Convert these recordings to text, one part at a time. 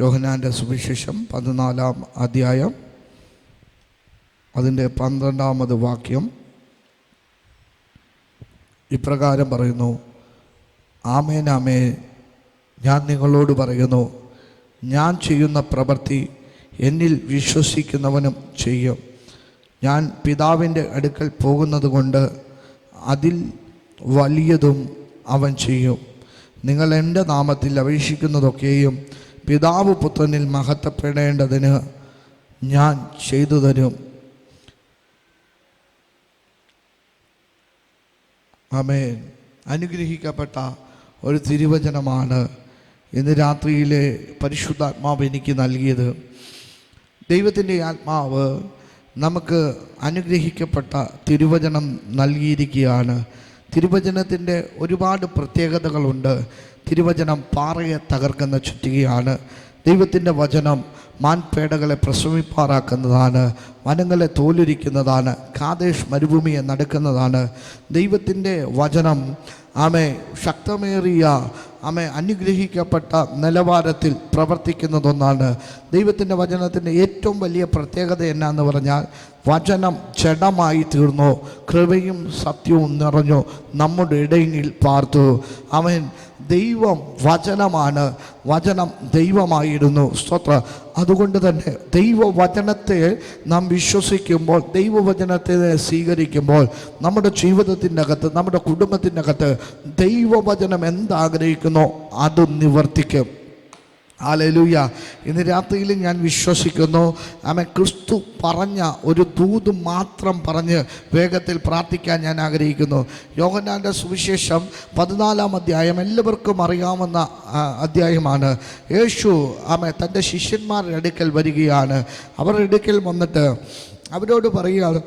യോഹനാന്റെ സുവിശേഷം പതിനാലാം അധ്യായം അതിന്റെ പന്ത്രണ്ടാമത് വാക്യം. ഇപ്രകാരം പറയുന്നു ആമേനാമേ ആമേ ഞാൻ നിങ്ങളോട് പറയുന്നു ഞാൻ ചെയ്യുന്ന പ്രവൃത്തി എന്നിൽ വിശ്വസിക്കുന്നവനും ചെയ്യും. ഞാൻ പിതാവിന്റെ അടുക്കൽ പോകുന്നത് കൊണ്ട് അതിൽ വലിയതും അവൻ ചെയ്യും. നിങ്ങൾ എന്റെ നാമത്തിൽ അപേക്ഷിക്കുന്നതൊക്കെയും പിതാവ് പുത്രനിൽ മഹത്വപ്പെടേണ്ടതിന് ഞാൻ ചെയ്തു തരും. ആമേൻ. അനുഗ്രഹിക്കപ്പെട്ട ഒരു തിരുവചനമാണ് ഇന്ന് രാത്രിയിലെ പരിശുദ്ധാത്മാവ് എനിക്ക് നൽകിയത്. ദൈവത്തിന്റെ ആത്മാവ് നമുക്ക് അനുഗ്രഹിക്കപ്പെട്ട തിരുവചനം നൽകിയിരിക്കുകയാണ്. തിരുവചനത്തിന്റെ ഒരുപാട് പ്രത്യേകതകളുണ്ട്. തിരുവചനം പാറയെ തകർക്കുന്ന ചുറ്റികയാണ്. ദൈവത്തിന്റെ വചനം മാൻപേടകളെ പ്രസവിപ്പാറാക്കുന്നതാണ് വനങ്ങളെ തോലിരിക്കുന്നതാണ് കാതേഷ് മരുഭൂമിയെ നടക്കുന്നതാണ്. ദൈവത്തിന്റെ വചനം ആമെ ശക്തമേറിയ ആമെ അനുഗ്രഹിക്കപ്പെട്ട നിലവാരത്തിൽ പ്രവർത്തിക്കുന്നതൊന്നാണ്. ദൈവത്തിന്റെ വചനത്തിന്റെ ഏറ്റവും വലിയ പ്രത്യേകത എന്നാന്ന് പറഞ്ഞാൽ വചനം ജഡമായി തീർന്നു കൃപയും സത്യവും നിറഞ്ഞു നമ്മുടെ ഇടയിൽ പാർത്തു. അവൻ ദൈവം വചനമാണ്. വചനം ദൈവമായിരുന്നു. സ്തോത്ര. അതുകൊണ്ട് തന്നെ ദൈവവചനത്തെ നാം വിശ്വസിക്കുമ്പോൾ ദൈവവചനത്തെ സ്വീകരിക്കുമ്പോൾ നമ്മുടെ ജീവിതത്തിന്റെ അകത്ത് നമ്മുടെ കുടുംബത്തിന്റെ അകത്ത് ദൈവവചനം എന്താഗ്രഹിക്കുന്നോ അത് നിവർത്തിക്കും. ആലലൂയ ഇന്ന് രാത്രിയിൽ ഞാൻ വിശ്വസിക്കുന്നു. ആമെ ക്രിസ്തു പറഞ്ഞ ഒരു ദൂത് മാത്രം പറഞ്ഞ് വേഗത്തിൽ പ്രാർത്ഥിക്കാൻ ഞാൻ ആഗ്രഹിക്കുന്നു. യോഹന്നാന്റെ സുവിശേഷം പതിനാലാം അധ്യായം എല്ലാവർക്കും അറിയാവുന്ന അധ്യായമാണ്. യേശു ആമെ തന്റെ ശിഷ്യന്മാരുടെ അടുക്കൽ വരികയാണ്. അവരുടെ അടുക്കൽ വന്നിട്ട് അവരോട് പറയുകയാണ്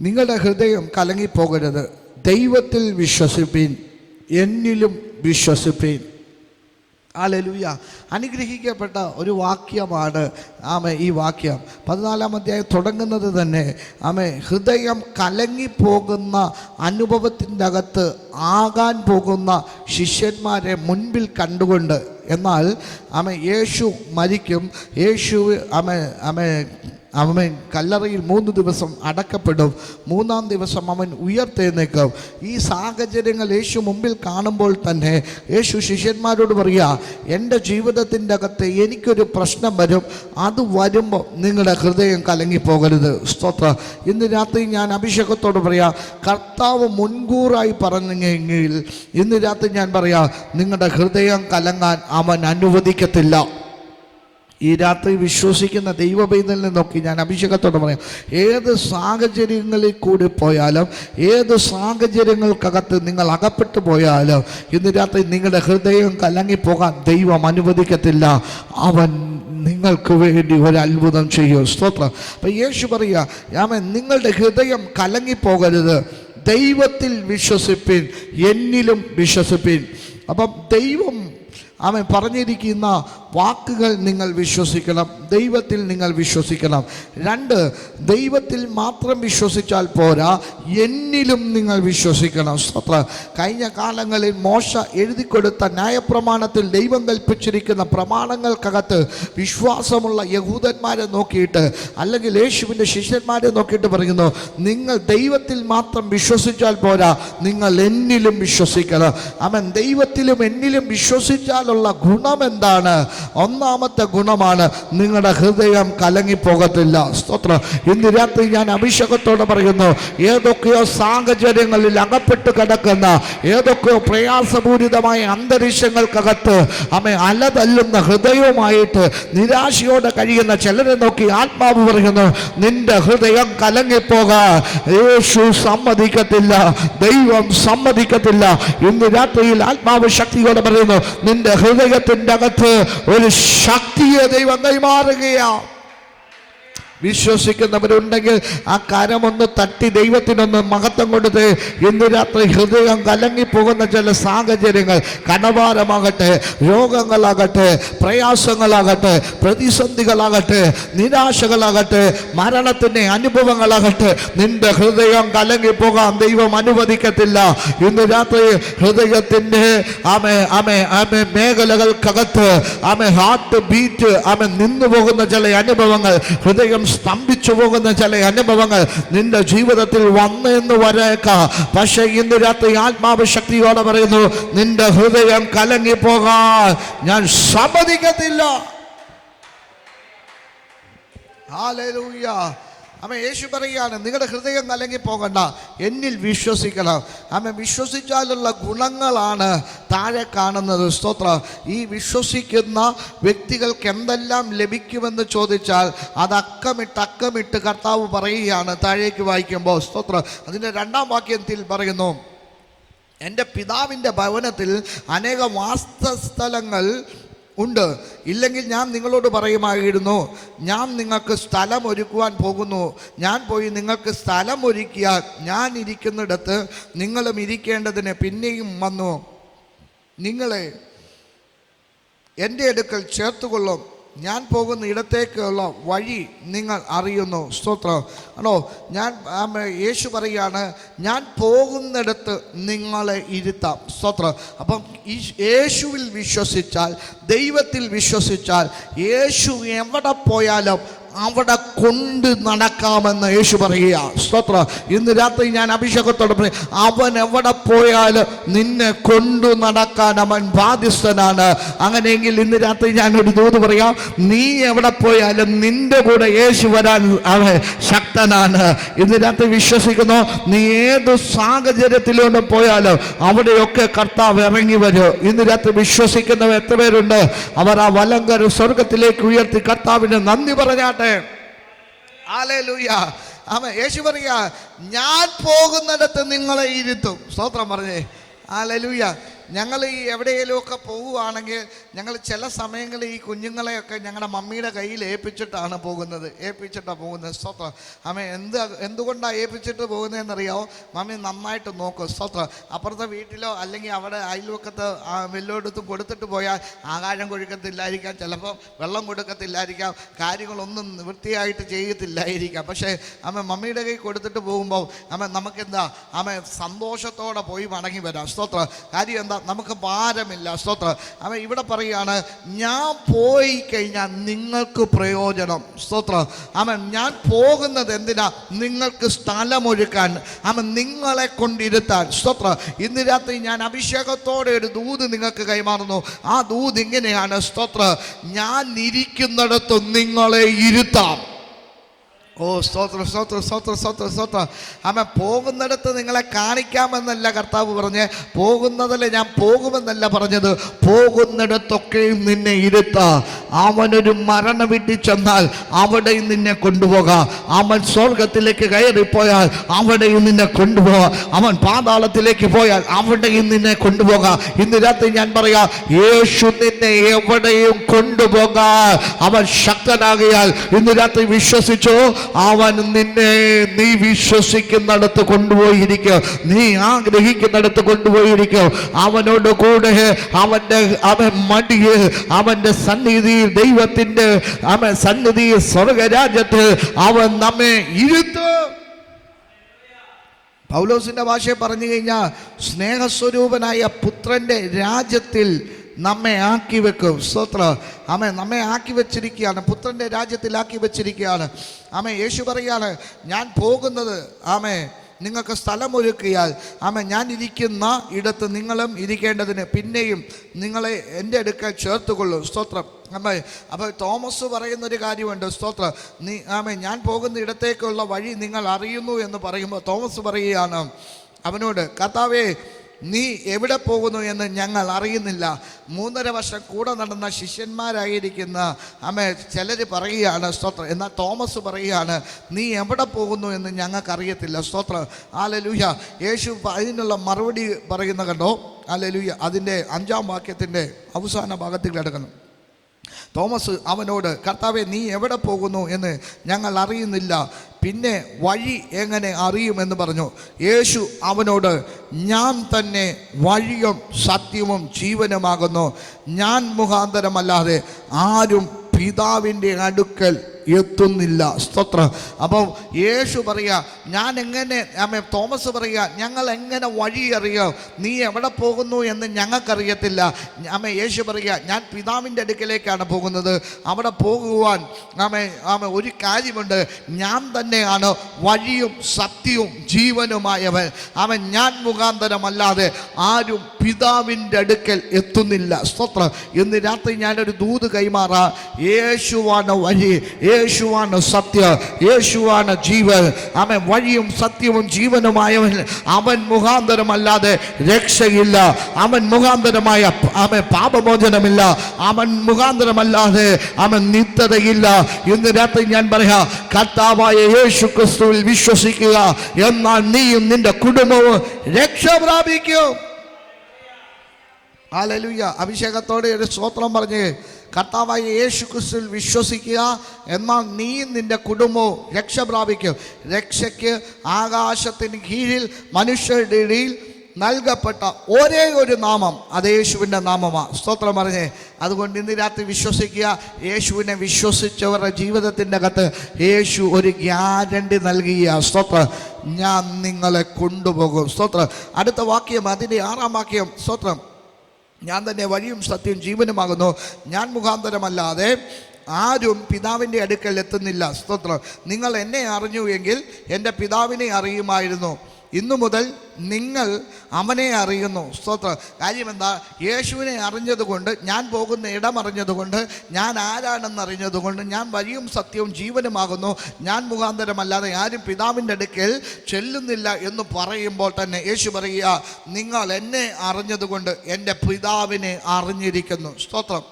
നിങ്ങളുടെ ഹൃദയം കലങ്ങിപ്പോകരുത്. ദൈവത്തിൽ വിശ്വസിപ്പീൻ. എന്നിലും വിശ്വസിപ്പീൻ. ആലലുയ അനുഗ്രഹിക്കപ്പെട്ട ഒരു വാക്യമാണ് ആമ ഈ വാക്യം. പതിനാലാം അധ്യായം തുടങ്ങുന്നത് തന്നെ ആമെ ഹൃദയം കലങ്ങിപ്പോകുന്ന അനുഭവത്തിന്റെ അകത്ത് ആകാൻ പോകുന്ന ശിഷ്യന്മാരെ മുൻപിൽ കണ്ടുകൊണ്ട് എന്നാൽ ആമ യേശു മരിക്കും. യേശു ആമ ആമെ അവൻ കല്ലറയിൽ മൂന്ന് ദിവസം അടക്കപ്പെടും. മൂന്നാം ദിവസം അവൻ ഉയർത്തെഴുന്നേക്കും ഈ സാഹചര്യങ്ങൾ യേശു മുമ്പിൽ കാണുമ്പോൾ തന്നെ യേശു ശിഷ്യന്മാരോട് പറയുക എന്റെ ജീവിതത്തിന്റെ അകത്ത് എനിക്കൊരു പ്രശ്നം വരും. അത് വരുമ്പോൾ നിങ്ങളുടെ ഹൃദയം കലങ്ങിപ്പോകരുത്. സ്തോത്ര. ഇന്ന് രാത്രി ഞാൻ അഭിഷേകത്തോട് പറയാം കർത്താവ് മുൻകൂറായി പറഞ്ഞെങ്കിൽ ഇന്ന് രാത്രി ഞാൻ പറയാം നിങ്ങളുടെ ഹൃദയം കലങ്ങാൻ അവൻ അനുവദിക്കത്തില്ല. ഈ രാത്രി വിശ്വസിക്കുന്ന ദൈവപൈതലിനെ നിന്നൊക്കെ ഞാൻ അഭിഷേകത്തോട് പറയാം. ഏത് സാഹചര്യങ്ങളിൽ കൂടി പോയാലും ഏത് സാഹചര്യങ്ങൾക്കകത്ത് നിങ്ങൾ അകപ്പെട്ടു പോയാലും ഇന്ന് രാത്രി നിങ്ങളുടെ ഹൃദയം കലങ്ങിപ്പോകാൻ ദൈവം അനുവദിക്കത്തില്ല. അവൻ നിങ്ങൾക്ക് വേണ്ടി ഒരു അത്ഭുതം ചെയ്യും. സ്തോത്രം. അപ്പം യേശു പറയുക ഞാൻ നിങ്ങളുടെ ഹൃദയം കലങ്ങിപ്പോകരുത്. ദൈവത്തിൽ വിശ്വസിപ്പിൻ എന്നിലും വിശ്വസിപ്പിൻ. അപ്പം ദൈവം അവൻ പറഞ്ഞിരിക്കുന്ന വാക്കുകൾ നിങ്ങൾ വിശ്വസിക്കണം ദൈവത്തിൽ നിങ്ങൾ വിശ്വസിക്കണം. രണ്ട് ദൈവത്തിൽ മാത്രം വിശ്വസിച്ചാൽ പോരാ എന്നിലും നിങ്ങൾ വിശ്വസിക്കണം. സ്ത്ര കഴിഞ്ഞ കാലങ്ങളിൽ മോശ എഴുതി കൊടുത്ത ന്യായപ്രമാണത്തിൽ ദൈവം കൽപ്പിച്ചിരിക്കുന്ന പ്രമാണങ്ങൾക്കകത്ത് വിശ്വാസമുള്ള യഹൂദന്മാരെ നോക്കിയിട്ട് അല്ലെങ്കിൽ യേശുവിന്റെ ശിഷ്യന്മാരെ നോക്കിയിട്ട് പറയുന്നു നിങ്ങൾ ദൈവത്തിൽ മാത്രം വിശ്വസിച്ചാൽ പോരാ നിങ്ങൾ എന്നിലും വിശ്വസിക്കണം. അവൻ ദൈവത്തിലും എന്നിലും വിശ്വസിച്ചാലുള്ള ഗുണം എന്താണ്? ഒന്നാമത്തെ ഗുണമാണ് നിങ്ങളുടെ ഹൃദയം കലങ്ങിപ്പോകത്തില്ല. സ്തോത്രം. ഇന്ന് രാത്രി ഞാൻ അഭിഷേകത്തോടെ പറയുന്നു ഏതൊക്കെയോ സാഹചര്യങ്ങളിൽ അകപ്പെട്ട് കിടക്കുന്ന ഏതൊക്കെയോ പ്രയാസപൂരിതമായ അന്തരീക്ഷങ്ങൾക്കകത്ത് അമ്മ അലതല്ലുന്ന ഹൃദയവുമായിട്ട് നിരാശയോടെ കഴിയുന്ന ചിലരെ നോക്കി ആത്മാവ് പറയുന്നു നിന്റെ ഹൃദയം കലങ്ങിപ്പോകാൻ യേശു സമ്മതിക്കത്തില്ല. ദൈവം സമ്മതിക്കത്തില്ല. ഇന്ന് രാത്രിയിൽ ആത്മാവ് ശക്തിയോടെ പറയുന്നു നിന്റെ ഹൃദയത്തിന്റെ അകത്ത് ഒരു ശക്തിയെ ദൈവം കൈമാറുകയാണ്. വിശ്വസിക്കുന്നവരുണ്ടെങ്കിൽ ആ കരമൊന്ന് തട്ടി ദൈവത്തിനൊന്ന് മഹത്വം കൊടുത്ത് ഇന്ന് രാത്രി ഹൃദയം കലങ്ങിപ്പോകുന്ന ചില സാഹചര്യങ്ങൾ കടഭാരമാകട്ടെ രോഗങ്ങളാകട്ടെ പ്രയാസങ്ങളാകട്ടെ പ്രതിസന്ധികളാകട്ടെ നിരാശകളാകട്ടെ മരണത്തിന്റെ അനുഭവങ്ങളാകട്ടെ നിന്റെ ഹൃദയം കലങ്ങിപ്പോകാൻ ദൈവം അനുവദിക്കത്തില്ല. ഇന്ന് രാത്രി ഹൃദയത്തിന്റെ ആമെ ആമെ ആമെ മേഖലകൾക്കകത്ത് ആമെ ഹാർട്ട് ബീറ്റ് ആമെ നിന്നു പോകുന്ന ചില അനുഭവങ്ങൾ ഹൃദയം സ്തംഭിച്ചു പോകുന്ന ചില അനുഭവങ്ങൾ നിന്റെ ജീവിതത്തിൽ വന്നെന്ന് വരേക്കാം. പക്ഷേ ഇന്ന് രാത്രി ആത്മാവ് ശക്തിയോടെ പറയുന്നു നിന്റെ ഹൃദയം കലങ്ങിപ്പോകാൻ ഞാൻ സമ്മതിക്കത്തില്ല. അമ്മ യേശു പറയുകയാണ് നിങ്ങളുടെ ഹൃദയം കലങ്ങി പോകണ്ട എന്നിൽ വിശ്വസിക്കണം. അമ്മ വിശ്വസിച്ചാലുള്ള ഗുണങ്ങളാണ് താഴെ കാണുന്നത്. സ്തോത്ര. ഈ വിശ്വസിക്കുന്ന വ്യക്തികൾക്ക് എന്തെല്ലാം ലഭിക്കുമെന്ന് ചോദിച്ചാൽ അത് അക്കമിട്ട് അക്കമിട്ട് കർത്താവ് പറയുകയാണ് താഴേക്ക് വായിക്കുമ്പോൾ. സ്തോത്ര. അതിന്റെ രണ്ടാം വാക്യത്തിൽ പറയുന്നു എന്റെ പിതാവിന്റെ ഭവനത്തിൽ അനേക വാസസ്ഥലങ്ങൾ ഉണ്ട്. ഇല്ലെങ്കിൽ ഞാൻ നിങ്ങളോട് പറയുമായിരുന്നു ഞാൻ നിങ്ങൾക്ക് സ്ഥലം ഒരുക്കുവാൻ പോകുന്നു. ഞാൻ പോയി നിങ്ങൾക്ക് സ്ഥലം ഒരുക്കിയാൽ ഞാൻ ഇരിക്കുന്നിടത്ത് നിങ്ങളും ഇരിക്കേണ്ടതിന് പിന്നെയും വന്നു. നിങ്ങളെ എന്റെ അടുക്കൽ ചേർത്തുകൊള്ളും. ഞാൻ പോകുന്ന ഇടത്തേക്കുള്ള വഴി നിങ്ങൾ അറിയുന്നു. സ്തോത്രം. ആണോ? ഞാൻ യേശു പറയാണ് ഞാൻ പോകുന്നിടത്ത് നിങ്ങളെ ഇരുത്താം. സ്തോത്രം. അപ്പം യേശുവിൽ വിശ്വസിച്ചാൽ ദൈവത്തിൽ വിശ്വസിച്ചാൽ യേശു എവിടെ പോയാലും അവിടെ കൊണ്ട് നടക്കാമെന്ന് യേശു പറയുക. സ്തോത്ര. ഇന്ന് രാത്രി ഞാൻ അഭിഷേകത്തോടെ പറയും അവൻ എവിടെ പോയാലും നിന്നെ കൊണ്ടു നടക്കാൻ അവൻ ബാധ്യസ്ഥനാണ്. അങ്ങനെയെങ്കിൽ ഇന്ന് രാത്രി ഞാൻ ഒരു ദൂത് പറയാം നീ എവിടെ പോയാലും നിന്റെ കൂടെ യേശു വരാൻ അവൻ ശക്തനാണ്. ഇന്ന് രാത്രി വിശ്വസിക്കുന്നു നീ ഏത് സാഹചര്യത്തിലൂടെ പോയാലും അവിടെയൊക്കെ കർത്താവ് ഇറങ്ങി വരും. ഇന്ന് രാത്രി വിശ്വസിക്കുന്നവർ എത്ര പേരുണ്ട്? അവർ ആ വലങ്കര സ്വർഗത്തിലേക്ക് ഉയർത്തി കർത്താവിന് നന്ദി പറഞ്ഞാട്ടെ. ഹല്ലേലൂയ. ആമ യേശു പറയുക ഞാൻ പോകുന്നിടത്ത് നിങ്ങളെ ഇരുത്തും. സ്തോത്രം പറഞ്ഞേ. ഹല്ലേലൂയ. ഞങ്ങൾ ഈ എവിടെയെങ്കിലുമൊക്കെ പോവുകയാണെങ്കിൽ ഞങ്ങൾ ചില സമയങ്ങളിൽ ഈ കുഞ്ഞുങ്ങളെയൊക്കെ ഞങ്ങളുടെ മമ്മിയുടെ കയ്യിൽ ഏൽപ്പിച്ചിട്ടാണ് പോകുന്നത്. ഏൽപ്പിച്ചിട്ടാണ് പോകുന്നത്. സ്വത്ത്. അമ്മ എന്ത് എന്തുകൊണ്ടാണ് ഏൽപ്പിച്ചിട്ട് പോകുന്നതെന്നറിയാമോ മമ്മി നന്നായിട്ട് നോക്കും. സ്വത്ത്. അപ്പുറത്തെ വീട്ടിലോ അല്ലെങ്കിൽ അവിടെ അയൽവക്കത്ത് ആ വല്ലയിടത്തും കൊടുത്തിട്ട് പോയാൽ ആകാരം കൊഴുക്കത്തില്ലായിരിക്കാം ചിലപ്പോൾ വെള്ളം കൊടുക്കത്തില്ലായിരിക്കാം. കാര്യങ്ങളൊന്നും വൃത്തിയായിട്ട് ചെയ്യത്തില്ലായിരിക്കാം. പക്ഷേ അമ്മ മമ്മിയുടെ കൈ കൊടുത്തിട്ട് പോകുമ്പോൾ അമ്മ നമുക്കെന്താ? അമ്മ സന്തോഷത്തോടെ പോയി മടങ്ങി വരാം. സ്തോത്രം കാര്യം എന്താ? നമുക്ക് ഭാരമില്ല. സ്തോത്രം. അമ്മ ഇവിടെ പറയുകയാണ് ഞാൻ പോയി കഴിഞ്ഞാൽ നിങ്ങൾക്ക് പ്രയോജനം. സ്തോത്രം. അവൻ ഞാൻ പോകുന്നത് എന്തിനാ? നിങ്ങൾക്ക് സ്ഥലമൊരുക്കാൻ. അവൻ നിങ്ങളെ കൊണ്ടിരുത്താൻ. സ്തോത്രം. ഇന്ന് രാത്രി ഞാൻ അഭിഷേകത്തോടെ ഒരു ദൂത് നിങ്ങൾക്ക് കൈമാറുന്നു. ആ ദൂത് ഇങ്ങനെയാണ്. സ്തോത്രം. ഞാൻ ഇരിക്കുന്നിടത്ത് നിങ്ങളെ ഇരുത്താം. ഓ സ്തോത്രം സ്തോത്രം സ്തോത്രം സ്തോത്രം സ്തോത്രം. അമ്മ പോകുന്നിടത്ത് നിങ്ങളെ കാണിക്കാമെന്നല്ല കർത്താവ് പറഞ്ഞ്. പോകുന്നതല്ല ഞാൻ പോകുമെന്നല്ല പറഞ്ഞത്. പോകുന്നിടത്തൊക്കെയും നിന്നെ ഇരുത്ത. അവനൊരു മരണം വീട്ടിൽ ചെന്നാൽ അവിടെയും നിന്നെ കൊണ്ടുപോകാം. അവൻ സ്വർഗത്തിലേക്ക് കയറിപ്പോയാൽ അവിടെയും നിന്നെ കൊണ്ടുപോകാം. അവൻ പാതാളത്തിലേക്ക് പോയാൽ അവിടെയും നിന്നെ കൊണ്ടുപോകാം. ഇന്ന് രാത്രി ഞാൻ പറയാം യേശു നിന്നെ എവിടെയും കൊണ്ടുപോകാൻ അവൻ ശക്തനാകിയാൽ ഇന്ന് രാത്രി വിശ്വസിച്ചോ? അവൻ നിന്നെ നീ വിശ്വസിക്കുന്നിടത്ത് കൊണ്ടുപോയിരിക്കും. നീ ആഗ്രഹിക്കുന്നിടത്ത് കൊണ്ടുപോയിരിക്കും. അവനോട് കൂടെ അവന്റെ അവൻ മടിയ് അവന്റെ സന്നിധിയിൽ ദൈവത്തിന്റെ അവൻ സന്നിധിയിൽ സ്വർഗരാജ്യത്ത് അവൻ നമ്മെ ഇരുത്ത്. പൗലോസിന്റെ ഭാഷയെ പറഞ്ഞു കഴിഞ്ഞാൽ സ്നേഹസ്വരൂപനായ പുത്രന്റെ രാജ്യത്തിൽ നമ്മെ ആക്കി വെക്കും. സ്തോത്ര. അമ്മ നമ്മെ ആക്കി വെച്ചിരിക്കുകയാണ്. പുത്രന്റെ രാജ്യത്തിൽ ആക്കി വെച്ചിരിക്കുകയാണ്. അമ്മ യേശു പറയാണ് ഞാൻ പോകുന്നത്. ആമേ നിങ്ങൾക്ക് സ്ഥലമൊരുക്കിയാൽ ആമ ഞാൻ ഇരിക്കുന്ന ഇടത്ത് നിങ്ങളും ഇരിക്കേണ്ടതിന് പിന്നെയും നിങ്ങളെ എന്റെ അടുക്കൽ ചേർത്തുകൊള്ളും. സ്തോത്രം. അമ്മ അപ്പോൾ തോമസ് പറയുന്ന ഒരു കാര്യമുണ്ട്. സ്തോത്രം. നീ ആമേ ഞാൻ പോകുന്ന ഇടത്തേക്കുള്ള വഴി നിങ്ങൾ അറിയുന്നു എന്ന് പറയുമ്പോൾ തോമസ് പറയുകയാണ് അവനോട് കർത്താവേ നീ എവിടെ പോകുന്നു എന്ന് ഞങ്ങൾ അറിയുന്നില്ല. മൂന്നര വർഷം കൂടെ നടന്ന ശിഷ്യന്മാരായിരിക്കുന്ന അമ്മ ചിലർ പറയുകയാണ് സ്തോത്രം. എന്നാൽ തോമസ് പറയുകയാണ് നീ എവിടെ പോകുന്നു എന്ന് ഞങ്ങൾക്കറിയത്തില്ല സ്തോത്രം. ആലലൂഹ്യ യേശു അതിനുള്ള മറുപടി പറയുന്ന കണ്ടോ? ആലലൂഹ്യ അതിന്റെ അഞ്ചാം വാക്യത്തിന്റെ അവസാന ഭാഗത്തിൽ കിടക്കുന്നു. തോമസ് അവനോട് കർത്താവെ നീ എവിടെ പോകുന്നു എന്ന് ഞങ്ങൾ അറിയുന്നില്ല. പിന്നെ വഴി എങ്ങനെ അറിയുമെന്ന് പറഞ്ഞു. യേശു അവനോട് ഞാൻ തന്നെ വഴിയും സത്യവും ജീവനുമാകുന്നു. ഞാൻ മുഖാന്തരമല്ലാതെ ആരും പിതാവിന്റെ അടുക്കൽ എത്തുന്നില്ല. സ്തോത്ര. അപ്പം യേശു പറയുക ഞാൻ എങ്ങനെ തോമസ് പറയുക ഞങ്ങൾ എങ്ങനെ വഴി അറിയോ? നീ എവിടെ പോകുന്നു എന്ന് ഞങ്ങൾക്കറിയത്തില്ല. അമ്മ യേശു പറയുക ഞാൻ പിതാവിന്റെ അടുക്കലേക്കാണ് പോകുന്നത്. അവിടെ പോകുവാൻ ആമ ആമ ഒരു കാര്യമുണ്ട്. ഞാൻ തന്നെയാണ് വഴിയും സത്യവും ജീവനുമായവൻ. അവൻ ഞാൻ മുഖാന്തരമല്ലാതെ ആരും പിതാവിന്റെ അടുക്കൽ എത്തുന്നില്ല. സ്തോത്രം. ഇന്ന് രാത്രി ഞാനൊരു ദൂത് കൈമാറാം. യേശുവാണ് വഴി. യേശുവാണ് സത്യ യേശുവാണ് ജീവൻ. അവൻ വഴിയും സത്യവും ജീവനുമായവൻ. അവൻ മുഖാന്തരമല്ലാതെ രക്ഷയില്ല. അവൻ മുഖാന്തരമായ അവൻ പാപമോചനമില്ല. അവൻ മുഖാന്തരമല്ലാതെ അവൻ നിത്യതയില്ല. ഇന്ന് രാത്രി ഞാൻ പറയാ കർത്താവായ യേശു ക്രിസ്തുവിൽ വിശ്വസിക്കുക എന്നാൽ നീയും നിന്റെ കുടുംബവും രക്ഷ പ്രാപിക്കും. അഭിഷേകത്തോടെ ഒരു സ്തോത്രം പറഞ്ഞ് കർത്താവായ യേശു ക്രിസ്തുവിൽ വിശ്വസിക്കുക. എന്നാൽ നീയും നിന്റെ കുടുംബവും രക്ഷ പ്രാപിക്കും. രക്ഷയ്ക്ക് ആകാശത്തിന് കീഴിൽ മനുഷ്യരുടെ ഇടയിൽ നൽകപ്പെട്ട ഒരേ ഒരു നാമം അത് യേശുവിന്റെ നാമമാണ് സ്തോത്രം പറഞ്ഞേ. അതുകൊണ്ട് ഇന്ന് രാത്രി വിശ്വസിക്കുക. യേശുവിനെ വിശ്വസിച്ചവരുടെ ജീവിതത്തിന്റെ അകത്ത് യേശു ഒരു ഗ്യാരണ്ടി നൽകിയ സ്തോത്രം. ഞാൻ നിങ്ങളെ കൊണ്ടുപോകും. സ്തോത്രം. അടുത്ത വാക്യം അതിന്റെ ആറാം വാക്യം. സ്തോത്രം. ഞാൻ തന്നെ വഴിയും സത്യവും ജീവനുമാകുന്നു. ഞാൻ മുഖാന്തരമല്ലാതെ ആരും പിതാവിന്റെ അടുക്കൽ എത്തുന്നില്ല. സ്തോത്രം. നിങ്ങൾ എന്നെ അറിഞ്ഞു എങ്കിൽ എന്റെ പിതാവിനെ അറിയുമായിരുന്നു. ഇന്നു മുതൽ നിങ്ങൾ അവനെ അറിയുന്നു. സ്തോത്രം. കാര്യം എന്താ യേശുവിനെ അറിഞ്ഞതുകൊണ്ട് ഞാൻ പോകുന്ന ഇടം അറിഞ്ഞതുകൊണ്ട് ഞാൻ ആരാണെന്ന് അറിഞ്ഞതുകൊണ്ട് ഞാൻ വഴിയും സത്യവും ജീവനുമാകുന്നു. ഞാൻ മുഖാന്തരമല്ലാതെ ആരും പിതാവിന്റെ അടുക്കൽ ചെല്ലുന്നില്ല എന്ന് പറയുമ്പോൾ തന്നെ യേശു പറയുക നിങ്ങൾ എന്നെ അറിഞ്ഞതുകൊണ്ട് എന്റെ പിതാവിനെ അറിഞ്ഞിരിക്കുന്നു. സ്തോത്രം.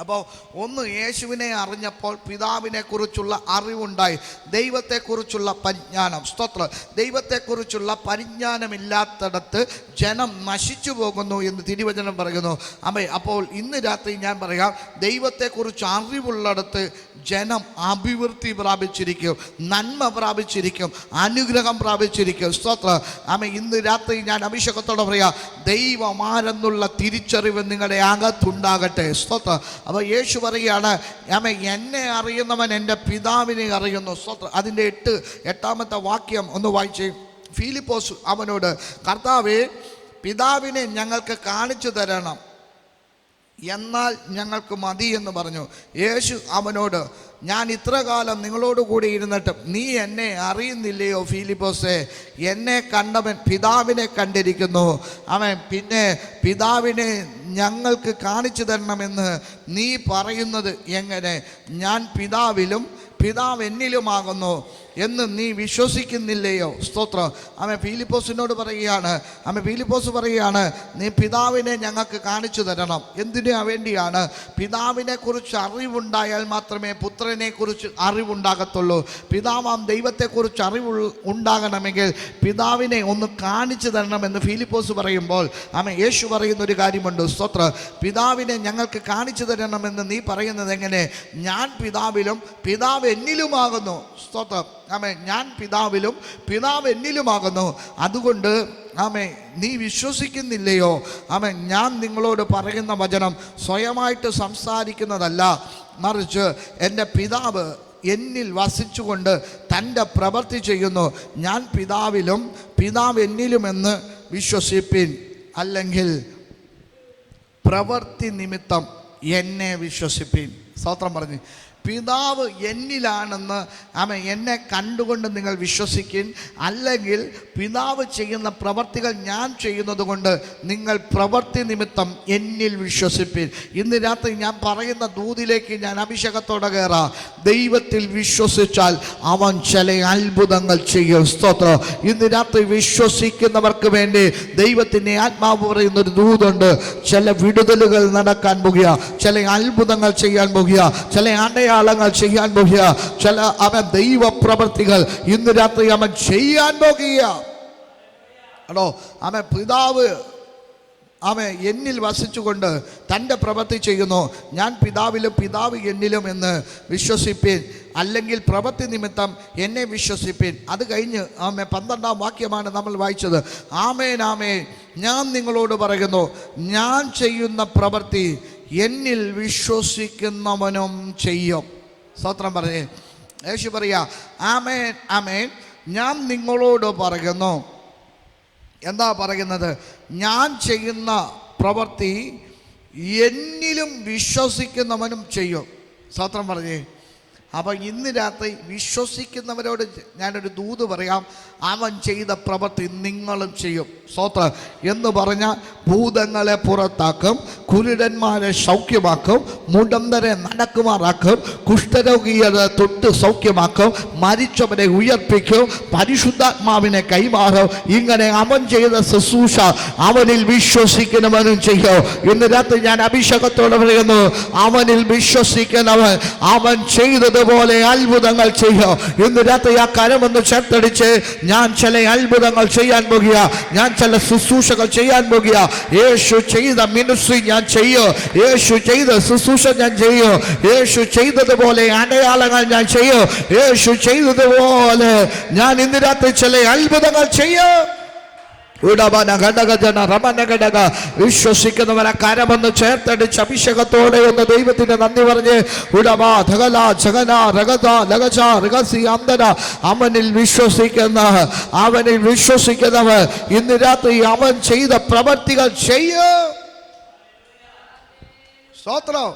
അപ്പോൾ ഒന്ന് യേശുവിനെ അറിഞ്ഞപ്പോൾ പിതാവിനെക്കുറിച്ചുള്ള അറിവുണ്ടായി. ദൈവത്തെക്കുറിച്ചുള്ള പരിജ്ഞാനം. സ്തോത്രം. ദൈവത്തെക്കുറിച്ചുള്ള പരിജ്ഞാനമില്ലാത്തടത്ത് ജനം നശിച്ചു പോകുന്നു എന്ന് തിരുവചനം പറയുന്നു. അമ്മേ അപ്പോൾ ഇന്ന് രാത്രി ഞാൻ പറയാം ദൈവത്തെക്കുറിച്ച് അറിവുള്ളിടത്ത് ജനം അഭിവൃദ്ധി പ്രാപിച്ചിരിക്കും നന്മ പ്രാപിച്ചിരിക്കും അനുഗ്രഹം പ്രാപിച്ചിരിക്കും. സ്തോത്രം. അമ്മ ഇന്ന് രാത്രി ഞാൻ അഭിഷേകത്തോടെ പറയാം ദൈവമാരെന്നുള്ള തിരിച്ചറിവ് നിങ്ങളുടെ അകത്തുണ്ടാകട്ടെ. സ്തോത്രം. അപ്പോൾ യേശു പറയുകയാണ് ഞാൻ എന്നെ അറിയുന്നവൻ എന്റെ പിതാവിനെ അറിയുന്നു. സ്തോത്രം അതിന്റെ എട്ട് എട്ടാമത്തെ വാക്യം ഒന്ന് വായിച്ചേ ഫിലിപ്പോസ് അവനോട് കർത്താവേ പിതാവിനെ ഞങ്ങൾക്ക് കാണിച്ചു തരണം. എന്നാൽ ഞങ്ങൾക്ക് മതി എന്ന് പറഞ്ഞു. യേശു അവനോട് ഞാൻ ഇത്ര കാലം നിങ്ങളോട് കൂടി ഇരുന്നിട്ട് നീ എന്നെ അറിയുന്നില്ലയോ ഫിലിപ്പോസെ? എന്നെ കണ്ടവൻ പിതാവിനെ കണ്ടിരിക്കുന്നു. അവൻ പിന്നെ പിതാവിനെ ഞങ്ങൾക്ക് കാണിച്ചു തരണമെന്ന് നീ പറയുന്നത് എങ്ങനെ? ഞാൻ പിതാവിലും പിതാവ് എന്നിലുമാകുന്നു. എന്ന് നീ വിശ്വസിക്കുന്നില്ലയോ? സ്തോത്രം. ആമ ഫീലിപ്പോസിനോട് പറയുകയാണ്. ആമ ഫീലിപ്പോസ് പറയുകയാണ് നീ പിതാവിനെ ഞങ്ങൾക്ക് കാണിച്ചു തരണം. എന്തിനു വേണ്ടിയാണ്? പിതാവിനെ കുറിച്ച് അറിവുണ്ടായാൽ മാത്രമേ പുത്രനെ കുറിച്ച് അറിവുണ്ടാകത്തുള്ളൂ. പിതാവാം ദൈവത്തെക്കുറിച്ച് അറിവ് ഉണ്ടാകണമെങ്കിൽ പിതാവിനെ ഒന്ന് കാണിച്ചു തരണമെന്ന് ഫീലിപ്പോസ് പറയുമ്പോൾ ആമ യേശു പറയുന്ന ഒരു കാര്യമുണ്ട്. സ്തോത്ര. പിതാവിനെ ഞങ്ങൾക്ക് കാണിച്ചു തരണമെന്ന് നീ പറയുന്നത് എങ്ങനെ? ഞാൻ പിതാവിലും പിതാവ് എന്നിലുമാകുന്നു. സ്തോത്രം. ആമേ ഞാൻ പിതാവിലും പിതാവ് എന്നിലുമാകുന്നു. അതുകൊണ്ട് ആമേ നീ വിശ്വസിക്കുന്നില്ലയോ? ആമേ ഞാൻ നിങ്ങളോട് പറയുന്ന വചനം സ്വയമായിട്ട് സംസാരിക്കുന്നതല്ല. മറിച്ച് എന്റെ പിതാവ് എന്നിൽ വസിച്ചുകൊണ്ട് തന്റെ പ്രവൃത്തി ചെയ്യുന്നു. ഞാൻ പിതാവിലും പിതാവ് എന്നിലുമെന്ന് വിശ്വസിപ്പിൻ. അല്ലെങ്കിൽ പ്രവൃത്തി നിമിത്തം എന്നെ വിശ്വസിപ്പിൻ. സ്തോത്രം പറഞ്ഞു. പിതാവ് എന്നിലാണെന്ന് ആമ എന്നെ കണ്ടുകൊണ്ട് നിങ്ങൾ വിശ്വസിക്കിൻ. അല്ലെങ്കിൽ പിതാവ് ചെയ്യുന്ന പ്രവർത്തികൾ ഞാൻ ചെയ്യുന്നത് കൊണ്ട് നിങ്ങൾ പ്രവർത്തി നിമിത്തം എന്നിൽ വിശ്വസിപ്പിൻ. ഇന്ന് രാത്രി ഞാൻ പറയുന്ന ദൂതിലേക്ക് ഞാൻ അഭിഷേകത്തോടെ കയറാം. ദൈവത്തിൽ വിശ്വസിച്ചാൽ അവൻ ചില അത്ഭുതങ്ങൾ ചെയ്യും. സ്തോത്രം. ഇന്ന് രാത്രി വിശ്വസിക്കുന്നവർക്ക് വേണ്ടി ദൈവത്തിന്റെ ആത്മാവ് പറയുന്ന ഒരു ദൂതുണ്ട്. ചില വിടുതലുകൾ നടക്കാൻ പോകുക. ചില അത്ഭുതങ്ങൾ ചെയ്യാൻ പോകുക. ചില അടയാളങ്ങൾ ചെയ്യാൻ പോകുക. ചില അവൻ ദൈവ പ്രവർത്തികൾ ഇന്ന് രാത്രി അവൻ ചെയ്യാൻ പോകുക. ആണോ അവൻ പിതാവ് അവൻ എന്നിൽ വസിച്ചുകൊണ്ട് തന്റെ പ്രവൃത്തി ചെയ്യുന്നു. ഞാൻ പിതാവിലും പിതാവ് എന്നിലും എന്ന് വിശ്വസിപ്പീൻ. അല്ലെങ്കിൽ പ്രവൃത്തി നിമിത്തം എന്നെ വിശ്വസിപ്പീൻ. അത് കഴിഞ്ഞ് ആമേ പന്ത്രണ്ടാം വാക്യമാണ് നമ്മൾ വായിച്ചത്. ആമേൻ. ഞാൻ നിങ്ങളോട് പറയുന്നു ഞാൻ ചെയ്യുന്ന പ്രവൃത്തി എന്നിൽ വിശ്വസിക്കുന്നവനും ചെയ്യും. സ്വത്രം പറഞ്ഞേ. യേശു പറയാ ആമേൻ ആമേൻ. ഞാൻ നിങ്ങളോട് പറയുന്നു. എന്താ പറയുന്നത്? ഞാൻ ചെയ്യുന്ന പ്രവൃത്തി എന്നിലും വിശ്വസിക്കുന്നവനും ചെയ്യും. സ്വത്രം പറഞ്ഞേ. അപ്പോൾ ഇന്ന് രാത്രി വിശ്വസിക്കുന്നവരോട് ഞാനൊരു ദൂത് പറയാം. അവൻ ചെയ്ത പ്രവൃത്തി നിങ്ങളും ചെയ്യും. സ്തോത്ര. എന്ന് പറഞ്ഞാൽ ഭൂതങ്ങളെ പുറത്താക്കും കുരുടന്മാരെ സൗഖ്യമാക്കും മുടന്തരെ നടക്കുമാറാക്കും കുഷ്ഠരോഗിയെ തൊട്ട് സൗഖ്യമാക്കും മരിച്ചവരെ ഉയർപ്പിക്കും പരിശുദ്ധാത്മാവിനെ കൈമാറും. ഇങ്ങനെ അവൻ ചെയ്ത ശുശ്രൂഷ അവനിൽ വിശ്വസിക്കുന്നവനും ചെയ്യും. ഇന്ന് രാത്രി ഞാൻ അഭിഷേകത്തോടെ പറയുന്നു അവനിൽ വിശ്വസിക്കുന്നവൻ അവൻ ചെയ്തതുപോലെ അത്ഭുതങ്ങൾ ചെയ്യോ? ഇന്ന് രാത്രി ആ കരമൊന്ന് ചേർത്തടിച്ച് ഞാൻ ചില അത്ഭുതങ്ങൾ ചെയ്യാൻ പോകുക. ഞാൻ ചില ശുശ്രൂഷകൾ ചെയ്യാൻ പോകുക. യേശു ചെയ്ത മിനിസ്ട്രി ഞാൻ ചെയ്യും? യേശു ചെയ്ത ശുശ്രൂഷ ഞാൻ ചെയ്യും? യേശു ചെയ്തതുപോലെ അടയാളങ്ങൾ ഞാൻ ചെയ്യും? യേശു ചെയ്തതുപോലെ ഞാൻ ഇന്ന് രാത്രി ചില അത്ഭുതങ്ങൾ ചെയ്യും? വിശ്വസിക്കുന്നവനെ കരമെന്ന് ചേർത്തടിച്ച് അഭിഷേകത്തോടെ എന്ന് ദൈവത്തിന് നന്ദി പറഞ്ഞ് രഗത രഗസി അവനിൽ വിശ്വസിക്കുന്ന അവനിൽ വിശ്വസിക്കുന്നവ ഇന്ന് രാത്രി അവൻ ചെയ്ത പ്രവർത്തികൾ ചെയ്യൂ. സ്തോത്രം.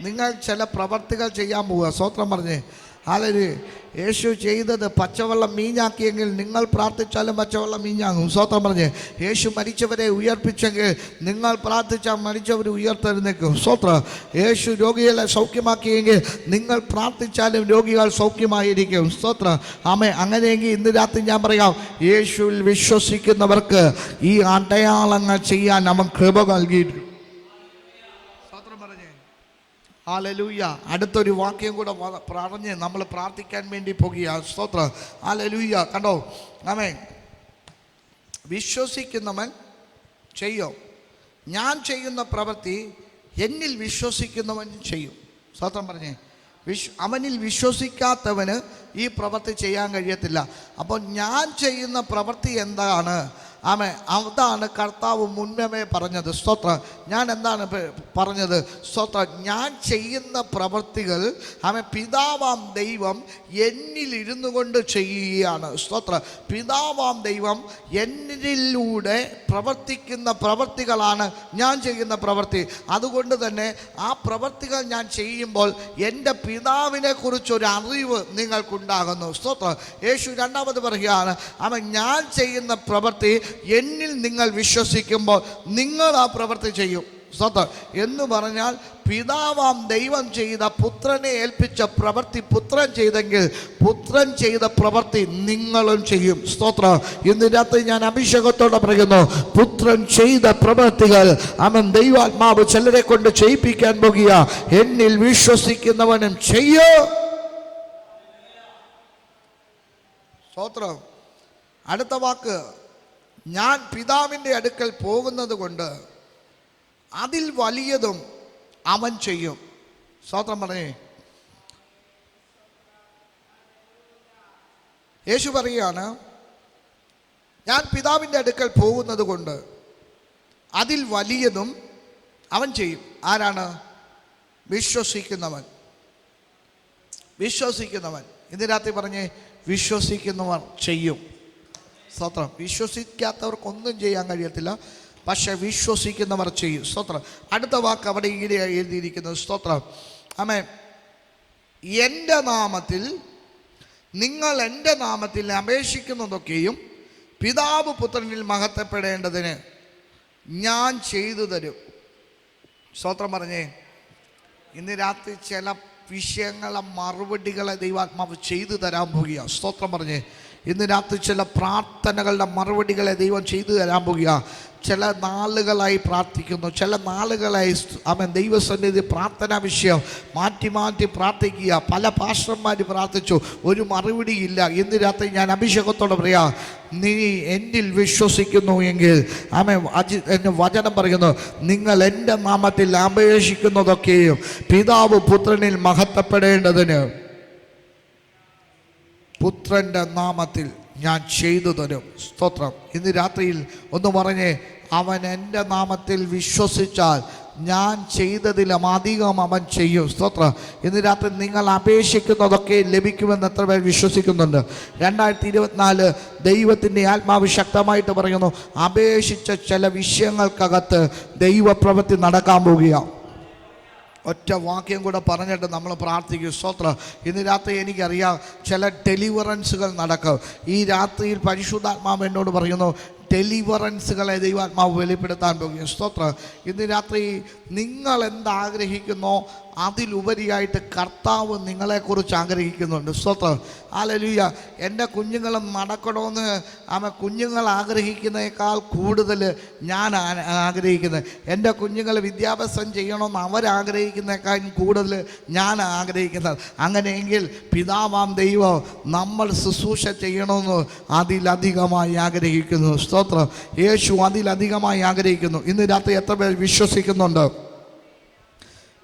നിങ്ങൾ ചില പ്രവർത്തികൾ ചെയ്യാൻ പോവുക. സ്വത്രം പറഞ്ഞേ. ആലര് യേശു ചെയ്തത് പച്ചവെള്ളം മീഞ്ഞാക്കിയെങ്കിൽ നിങ്ങൾ പ്രാർത്ഥിച്ചാലും പച്ചവെള്ളം മീഞ്ഞാകും. സ്വത്രം പറഞ്ഞ് യേശു മരിച്ചവരെ ഉയർപ്പിച്ചെങ്കിൽ നിങ്ങൾ പ്രാർത്ഥിച്ചാൽ മരിച്ചവർ ഉയർത്തെഴുന്നേക്കും സ്വത്രം യേശു രോഗികളെ സൗഖ്യമാക്കിയെങ്കിൽ നിങ്ങൾ പ്രാർത്ഥിച്ചാലും രോഗികൾ സൗഖ്യമായിരിക്കും. സ്തോത്രം ആമേ അങ്ങനെയെങ്കിൽ ഇന്ന് രാത്രി ഞാൻ പറയാം യേശുവിൽ വിശ്വസിക്കുന്നവർക്ക് ഈ അടയാളങ്ങൾ ചെയ്യാൻ അവൻ കൃപ നൽകിയിട്ടുണ്ട്. ഹാലലൂയ അടുത്തൊരു വാക്യം കൂടെ പറഞ്ഞ് നമ്മൾ പ്രാർത്ഥിക്കാൻ വേണ്ടി പോകുക. സ്തോത്രം. ആലലൂയ കണ്ടോ? ആമേ വിശ്വസിക്കുന്നവൻ ചെയ്യോ. ഞാൻ ചെയ്യുന്ന പ്രവൃത്തി എന്നിൽ വിശ്വസിക്കുന്നവൻ ചെയ്യും. സ്തോത്രം പറഞ്ഞേ. വിശ് അവനിൽ വിശ്വസിക്കാത്തവന് ഈ പ്രവൃത്തി ചെയ്യാൻ കഴിയത്തില്ല. അപ്പോൾ ഞാൻ ചെയ്യുന്ന പ്രവൃത്തി എന്താണ്? ആമേ അതാണ് കർത്താവ് മുന്നമേ പറഞ്ഞത്. സ്തോത്രം. ഞാൻ എന്താണ് പറഞ്ഞത്? സ്തോത്രം. ഞാൻ ചെയ്യുന്ന പ്രവൃത്തികൾ ആമേ പിതാവാം ദൈവം എന്നിലിരുന്നു കൊണ്ട് ചെയ്യുകയാണ്. സ്തോത്രം. പിതാവാം ദൈവം എന്നിലൂടെ പ്രവർത്തിക്കുന്ന പ്രവൃത്തികളാണ് ഞാൻ ചെയ്യുന്ന പ്രവൃത്തി. അതുകൊണ്ട് തന്നെ ആ പ്രവൃത്തികൾ ഞാൻ ചെയ്യുമ്പോൾ എന്റെ പിതാവിനെ കുറിച്ചൊരു അറിവ് നിങ്ങൾക്കുണ്ടാകുന്നു. സ്തോത്രം. യേശു രണ്ടാമത് പറയുകയാണ് അവൻ ഞാൻ ചെയ്യുന്ന പ്രവൃത്തി എന്നിൽ നിങ്ങൾ വിശ്വസിക്കുമ്പോൾ നിങ്ങൾ ആ പ്രവൃത്തി ചെയ്യും. സ്വത്ത് എന്ന് പറഞ്ഞാൽ പിതാവാം ദൈവം ചെയ്ത പുത്രനെ ഏൽപ്പിച്ച പ്രവൃത്തി പുത്രൻ ചെയ്തെങ്കിൽ പുത്രൻ ചെയ്ത പ്രവൃത്തി നിങ്ങളും ചെയ്യും. സ്തോത്രം. ഇന്ന് രാത്രി ഞാൻ അഭിഷേകത്തോടെ പറയുന്നു പുത്രൻ ചെയ്ത പ്രവൃത്തികൾ അവൻ ദൈവാത്മാവ് ചിലരെ കൊണ്ട് ചെയ്യിപ്പിക്കാൻ പോകുക. എന്നിൽ വിശ്വസിക്കുന്നവനും ചെയ്യോ. സ്തോത്രം. അടുത്ത വാക്ക്. ഞാൻ പിതാവിന്റെ അടുക്കൽ പോകുന്നത് കൊണ്ട് അതിൽ വലിയതും അവൻ ചെയ്യും. സ്വാത്രം പറഞ്ഞേ. യേശു പറയുകയാണ് ഞാൻ പിതാവിന്റെ അടുക്കൽ പോകുന്നത് കൊണ്ട് അതിൽ വലിയതും അവൻ ചെയ്യും. ആരാണ്? വിശ്വസിക്കുന്നവൻ. വിശ്വസിക്കുന്നവൻ. ഇന്ന് രാത്രി പറഞ്ഞേ? വിശ്വസിക്കുന്നവർ ചെയ്യും. സ്തോത്രം. വിശ്വസിക്കാത്തവർക്കൊന്നും ചെയ്യാൻ കഴിയത്തില്ല. പക്ഷെ വിശ്വസിക്കുന്നവർ ചെയ്യും. സ്തോത്രം. അടുത്ത വാക്ക് അവിടെ ഇങ്ങനെ എഴുതിയിരിക്കുന്നത്. സ്തോത്രം. ആമേ എന്റെ നാമത്തിൽ നിങ്ങൾ എന്റെ നാമത്തിൽ അപേക്ഷിക്കുന്നതൊക്കെയും പിതാവ് പുത്രനിൽ മഹത്വപ്പെടേണ്ടതിന് ഞാൻ ചെയ്തു തരും. സ്തോത്രം പറഞ്ഞേ. ഇന്ന് രാത്രി ചില വിഷയങ്ങളെ മറുപടികളെ ദൈവാത്മാവ് ചെയ്തു തരാൻ പോകുക സ്തോത്രം പറഞ്ഞേ. ഇന്ന് രാത്രി ചില പ്രാർത്ഥനകളുടെ മറുപടികളെ ദൈവം ചെയ്തു തരാൻ പോകുക. ചില നാളുകളായി പ്രാർത്ഥിക്കുന്നു. ചില നാളുകളായി അവൻ ദൈവസന്നിധി പ്രാർത്ഥനാ വിഷയം മാറ്റി മാറ്റി പ്രാർത്ഥിക്കുക. പല പാസ്റ്റർമാർ പ്രാർത്ഥിച്ചു. ഒരു മറുപടിയില്ല ഇന്ന് രാത്രി ഞാൻ അഭിഷേകത്തോടെ പറയാം നീ എന്നിൽ വിശ്വസിക്കുന്നു എങ്കിൽ ആമേ അജി എന്നെ വചനം പറയുന്നു നിങ്ങൾ എന്റെ നാമത്തിൽ അപേക്ഷിക്കുന്നതൊക്കെയും പിതാവ് പുത്രനിൽ മഹത്വപ്പെടേണ്ടതിന്. പുത്രന്റെ നാമത്തിൽ ഞാൻ ചെയ്തു തരും. സ്തോത്രം. ഇന്ന് രാത്രിയിൽ ഒന്ന് പറഞ്ഞേ അവൻ എന്റെ നാമത്തിൽ വിശ്വസിച്ചാൽ ഞാൻ ചെയ്തതിലും അധികം അവൻ ചെയ്യും. സ്തോത്രം. ഇന്ന് രാത്രി നിങ്ങൾ അപേക്ഷിക്കുന്നതൊക്കെ ലഭിക്കുമെന്ന് എത്ര പേർ വിശ്വസിക്കുന്നുണ്ട്. രണ്ടായിരത്തി ഇരുപത്തിനാല് ദൈവത്തിന്റെ ആത്മാവ് ശക്തമായിട്ട് പറയുന്നു അപേക്ഷിച്ച ചില വിഷയങ്ങൾക്കകത്ത് ദൈവപ്രവൃത്തി നടക്കാൻ പോകുകയാണ് ഒറ്റ വാക്യം കൂടെ പറഞ്ഞിട്ട് നമ്മൾ പ്രാർത്ഥിക്കും. സ്തോത്രം. ഇന്ന് രാത്രി എനിക്കറിയാം ചില ഡെലിവറൻസുകൾ നടക്കും. ഈ രാത്രിയിൽ പരിശുദ്ധാത്മാവ് എന്നോട് പറയുന്നു ഡെലിവറൻസുകളെ ദൈവാത്മാവ് വെളിപ്പെടുത്താൻ പോകും സ്തോത്രം. ഇന്ന് രാത്രി നിങ്ങൾ എന്താഗ്രഹിക്കുന്നോ അതിലുപരിയായിട്ട് കർത്താവ് നിങ്ങളെക്കുറിച്ച് ആഗ്രഹിക്കുന്നുണ്ട്. സ്തോത്രം. ആലലുയ്യ എന്റെ കുഞ്ഞുങ്ങൾ നടക്കണമെന്ന് ആമ കുഞ്ഞുങ്ങൾ ആഗ്രഹിക്കുന്നതിനേക്കാൾ കൂടുതൽ ഞാൻ ആഗ്രഹിക്കുന്നത്. എന്റെ കുഞ്ഞുങ്ങൾ വിദ്യാഭ്യാസം ചെയ്യണമെന്ന് അവരാഗ്രഹിക്കുന്നതിനേക്കാൾ കൂടുതൽ ഞാൻ ആഗ്രഹിക്കുന്നത്. അങ്ങനെയെങ്കിൽ പിതാവാം ദൈവം നമ്മൾ ശുശ്രൂഷ ചെയ്യണമെന്ന് അതിലധികമായി ആഗ്രഹിക്കുന്നു. സ്തോത്രം. യേശു അതിലധികമായി ആഗ്രഹിക്കുന്നു. ഇന്ന് രാത്രി എത്ര പേർ വിശ്വസിക്കുന്നുണ്ട്?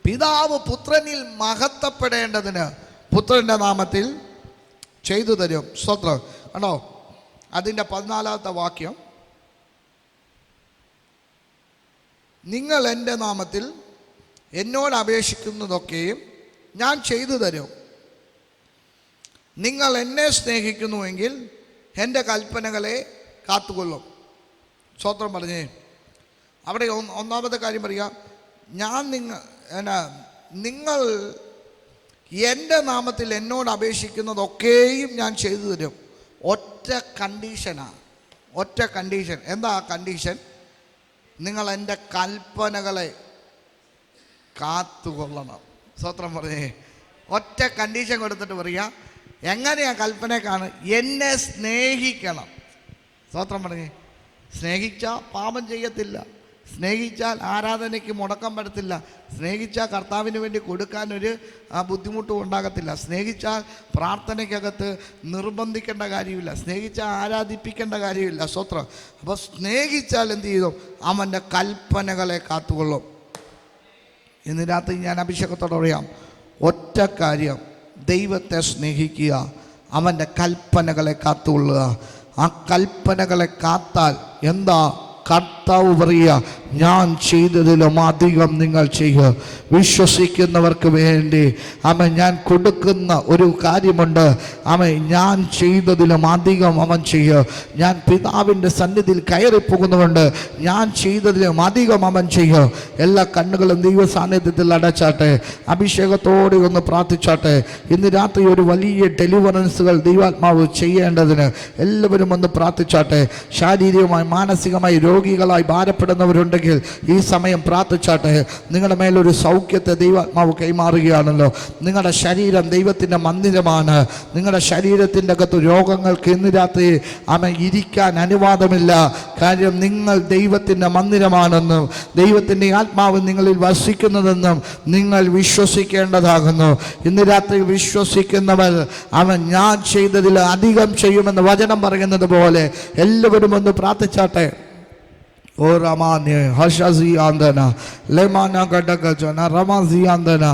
പിതാവ് പുത്രനിൽ മഹത്തപ്പെടേണ്ടതിന് പുത്രന്റെ നാമത്തിൽ ചെയ്തു തരും സ്വത്രം കണ്ടോ? അതിന്റെ പതിനാലാമത്തെ വാക്യം. നിങ്ങൾ എന്റെ നാമത്തിൽ എന്നോട് അപേക്ഷിക്കുന്നതൊക്കെയും ഞാൻ ചെയ്തു തരും. നിങ്ങൾ എന്നെ സ്നേഹിക്കുന്നുവെങ്കിൽ എന്റെ കൽപ്പനകളെ കാത്തുകൊള്ളും. സ്വത്രം പറഞ്ഞേ. അവിടെ ഒന്നാമത്തെ കാര്യം പറയുക ഞാൻ നിങ്ങൾ എന്നാ നിങ്ങൾ എന്റെ നാമത്തിൽ എന്നോട് അപേക്ഷിക്കുന്നതൊക്കെയും ഞാൻ ചെയ്തു തരും. ഒറ്റ കണ്ടീഷനാണ് ഒറ്റ കണ്ടീഷൻ എന്താ കണ്ടീഷൻ നിങ്ങൾ എന്റെ കൽപ്പനകളെ കാത്തുകൊള്ളണം. സ്വത്രം പറഞ്ഞേ. ഒറ്റ കണ്ടീഷൻ കൊടുത്തിട്ട് പറയുക എങ്ങനെയാ കൽപ്പന കാണുക എന്നെ സ്നേഹിക്കണം. സ്വത്രം പറഞ്ഞേ. സ്നേഹിച്ചാൽ പാപം ചെയ്യത്തില്ല. സ്നേഹിച്ചാൽ ആരാധനയ്ക്ക് മുടക്കം വരത്തില്ല. സ്നേഹിച്ചാൽ കർത്താവിന് വേണ്ടി കൊടുക്കാനൊരു ബുദ്ധിമുട്ടും ഉണ്ടാകത്തില്ല. സ്നേഹിച്ചാൽ പ്രാർത്ഥനയ്ക്കകത്ത് നിർബന്ധിക്കേണ്ട കാര്യമില്ല. സ്നേഹിച്ചാൽ ആരാധിപ്പിക്കേണ്ട കാര്യമില്ല. സ്വത്രം. അപ്പോൾ സ്നേഹിച്ചാൽ എന്ത് ചെയ്തു അവന്റെ കൽപ്പനകളെ കാത്തുകൊള്ളും. ഇന്ന് രാത്രി ഞാൻ അഭിഷേകത്തോടെ പറയാം. ഒറ്റ കാര്യം. ദൈവത്തെ സ്നേഹിക്കുക. അവന്റെ കൽപ്പനകളെ കാത്തുകൊള്ളുക. ആ കൽപ്പനകളെ കാത്താൽ എന്താ? കർത്താവ് പറയുക ഞാൻ ചെയ്തതിലും അധികം നിങ്ങൾ ചെയ്യുക വിശ്വസിക്കുന്നവർക്ക് വേണ്ടി. അവൻ ഞാൻ കൊടുക്കുന്ന ഒരു കാര്യമുണ്ട്. അവൻ ഞാൻ ചെയ്തതിലും അധികം അവൻ ചെയ്യുക ഞാൻ പിതാവിന്റെ സന്നിധിയിൽ കയറിപ്പോകുന്നതുകൊണ്ട് ഞാൻ ചെയ്തതിലും അധികം അവൻ ചെയ്യുക എല്ലാ കണ്ണുകളും ദൈവ സാന്നിധ്യത്തിൽ അടച്ചാട്ടെ. അഭിഷേകത്തോടെ ഒന്ന് പ്രാർത്ഥിച്ചാട്ടെ. ഇന്ന് രാത്രി ഒരു വലിയ ഡെലിവറൻസുകൾ ദൈവാത്മാവ് ചെയ്യേണ്ടതിന് എല്ലാവരും ഒന്ന് പ്രാർത്ഥിച്ചാട്ടെ. ശാരീരികമായി മാനസികമായി രോഗികളായി ഭാരപ്പെടുന്നവരുണ്ടെങ്കിൽ ഈ സമയം പ്രാർത്ഥിച്ചാട്ടെ നിങ്ങളുടെ മേലൊരു സൗഖ്യത്തെ ദൈവാത്മാവ് കൈമാറുകയാണല്ലോ. നിങ്ങളുടെ ശരീരം ദൈവത്തിന്റെ മന്ദിരമാണ്. നിങ്ങളുടെ ശരീരത്തിന്റെ അകത്ത് രോഗങ്ങൾക്ക് ഇന്ന് രാത്രി അമ ഇരിക്കാൻ അനുവാദമില്ല. കാര്യം നിങ്ങൾ ദൈവത്തിന്റെ മന്ദിരമാണെന്നും ദൈവത്തിന്റെ ആത്മാവ് നിങ്ങളിൽ വസിക്കുന്നതെന്നും നിങ്ങൾ വിശ്വസിക്കേണ്ടതാകുന്നു. ഇന്ന് രാത്രി വിശ്വസിക്കുന്നവർ അവൻ ഞാൻ ചെയ്തതിൽ അധികം ചെയ്യുമെന്ന് വചനം പറയുന്നത് പോലെ എല്ലാവരും ഒന്ന് പ്രാർത്ഥിച്ചാട്ടെ. ఓ రమాన్య హషజీయాందన లేమాన గడ్డగజన రమాజీయాందన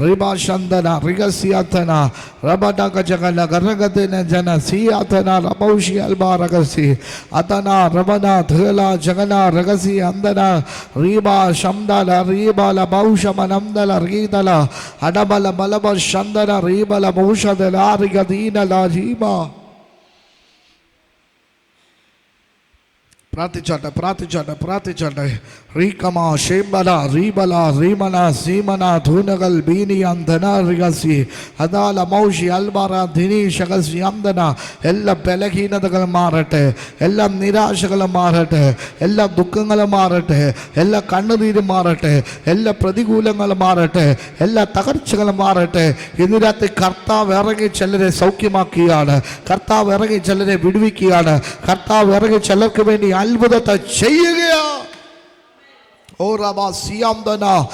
రిభాషందన రిగసియాతన రబడగజగన గర్రగదిన జన సీయాతన రమౌషి అల్బా రగసి అతన రమణ ధల జగన రగసి అందన రీబా శందల రీబల బౌషమనందల రీతల అడబల బలబ శందన రీబల భూషదల రిగదీనల జీబా പ്രാർത്ഥിച്ചോട്ടെ പ്രാർത്ഥിച്ചോട്ടെ പ്രാർത്ഥിച്ചോട്ടെ. റീകമ ഷേബല റീബല റീമന സീമന ധൂനകൽ ബീനിയാൻ ധനറികസി അദാല മൗഷി അൽബറ ധിനി ഷകസി അന്തന എല്ലാ ബലഹീനതകളും മാറട്ടെ എല്ലാ നിരാശകളും മാറട്ടെ എല്ലാ ദുഃഖങ്ങളും മാറട്ടെ എല്ലാ കണ്ണുനീരും മാറട്ടെ എല്ലാ പ്രതികൂലങ്ങളും മാറട്ടെ എല്ലാ തകർച്ചകളും മാറട്ടെ. ഇന്ന് രാത്രി കർത്താവ് ഇറങ്ങി ചിലരെ സൗഖ്യമാക്കുകയാണ് കർത്താവ് ഇറങ്ങി ചിലരെ വിടുവിക്കുകയാണ് കർത്താവ് ഇറങ്ങി ചിലർക്ക് വേണ്ടി അത്ഭുതത്തെ ചെയ്യുകയാണ് ഓ റബ സിയാംദന